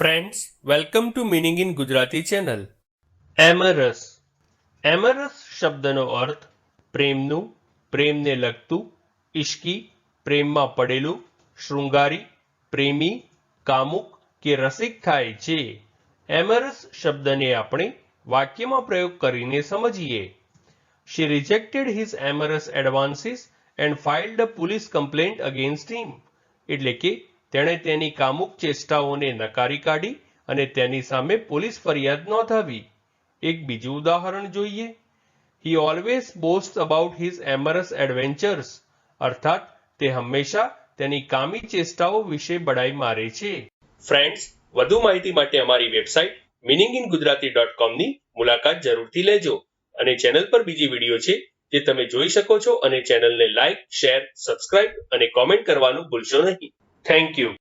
Friends welcome to meaning in Gujarati channel amorous amorous શબ્દનો અર્થ પ્રેમનું પ્રેમને લગતું ઇશ્કી પ્રેમમાં પડેલું શૃંગારી પ્રેમી કામુક કે રસિક થાય છે એમરસ શબ્દને આપણે વાક્યમાં પ્રયોગ કરીને સમજીએ she rejected his amorous advances and filed a police complaint against him એટલે કે તેણે તેની કામુક ચેષ્ટાઓને નકારી કાઢી અને તેની સામે પોલીસ ફરિયાદ નોંધાવી. એક બીજું ઉદાહરણ જોઈએ. He always boast about his amorous adventures અર્થાત, તે હંમેશા તેની કામી ચેષ્ટાઓ વિશે બડાઈ મારે છે. ફ્રેન્ડ્સ વધુ માહિતી માટે અમારી website meaning in Gujarati dot કોમની મુલાકાત જરૂરથી લેજો અને ચેનલ પર બીજી વીડિયો છે જે તમે જોઈ શકો છો અને ચેનલને લાઇક શેર સબસ્ક્રાઇબ અને કોમેન્ટ કરવાનું ભૂલશો નહીં. Thank you.